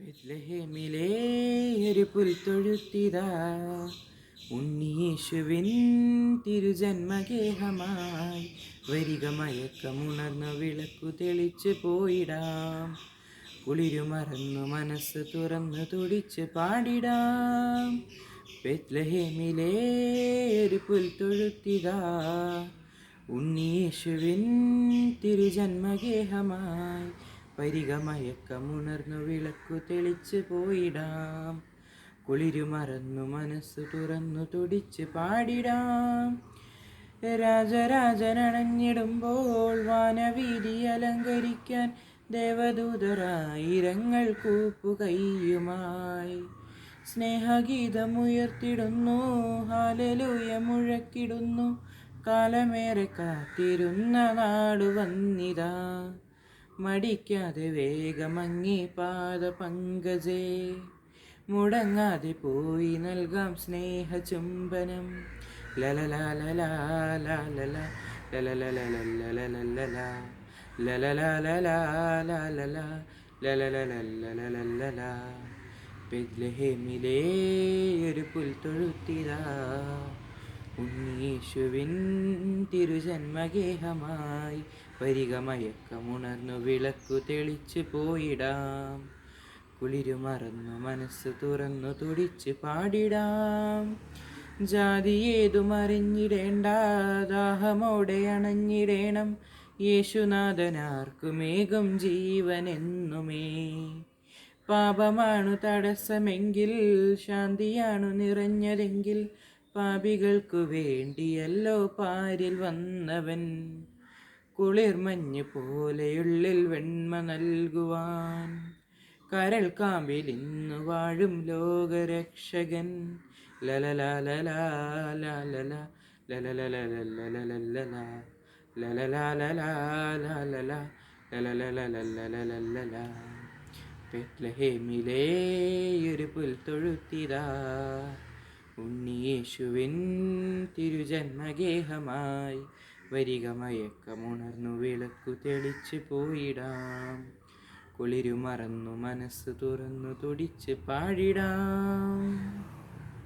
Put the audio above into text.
ബെത്ലഹേമിലെ ഒരു പുൽത്തൊഴുത്തിതാ. ഉണ്ണിയേശുവിൻ തിരുജന്മഗേഹമായി വരിക മയക്കമുണർന്ന വിളക്കു തെളിച്ചു പോയിടാം. കുളിരു മറന്നു മനസ്സ് തുറന്നു തുടിച്ച് പാടിടാം. ബെത്ലഹേമിലേ ഒരു പുൽത്തൊഴുത്തിതാ. ഉണ്ണിയേശുവിൻ തിരുജന്മഗേഹമായി വരിക മയക്കമുണർന്നു വിളക്കു തെളിച്ചു പോയിടാം. കുളിരു മറന്നു മനസ്സ് തുറന്നു തുടിച്ച് പാടിടാം. രാജരാജനണഞ്ഞിടുമ്പോൾ വാനവീതി അലങ്കരിക്കാൻ ദേവദൂതരായിരങ്ങൾ കൂപ്പുകയുമായി. സ്നേഹഗീതമുയർത്തിടുന്നു ഹാലലൂയ മുഴക്കിടുന്നു കാലമേറെ കാത്തിരുന്ന നാടു വന്നിതാ. മടിക്കാതെ വേഗമങ്ങി പാത പങ്കജേ മുടങ്ങാതെ പോയി നൽകാം സ്നേഹ ചുംബനം പെദ്ലഹേമിലേ ഉണ്ണീശുവിൻ തിരുജന്മഗേഹമായി പരികമയക്കമുണർന്നു വിളക്കു തെളിച്ചു പോയിടാം. കുളിരുമറന്നു മനസ്സ് തുറന്നു തുടിച്ച് പാടിടാം. ജാതി ഏതും അറിഞ്ഞിടേണ്ട ദാഹമോടെ അണഞ്ഞിടേണം. യേശുനാഥനാർക്കുമേകും ജീവനെന്നുമേ. പാപമാണു തടസ്സമെങ്കിൽ ശാന്തിയാണു നിറഞ്ഞതെങ്കിൽ പാപികൾക്കു വേണ്ടിയല്ലോ പാരിൽ വന്നവൻ കുളിർമഞ്ഞ് പോലെയുള്ളിൽ വെണ്മ നൽകുവാൻ കരൾ കാമ്പിൽ ഇന്ന് വാഴും ലോകരക്ഷകൻ പെറ്റ്ലഹേമിലേ ഉണ്ണിയേശുവിൻ തിരുജന്മഗേഹമായി വരിക മയക്കമുണർന്നു വിളക്കു തെളിച്ച് പോയിടാം. കുളിരു മറന്നു മനസ്സ് തുറന്നു തുടിച്ച് പാടിടാം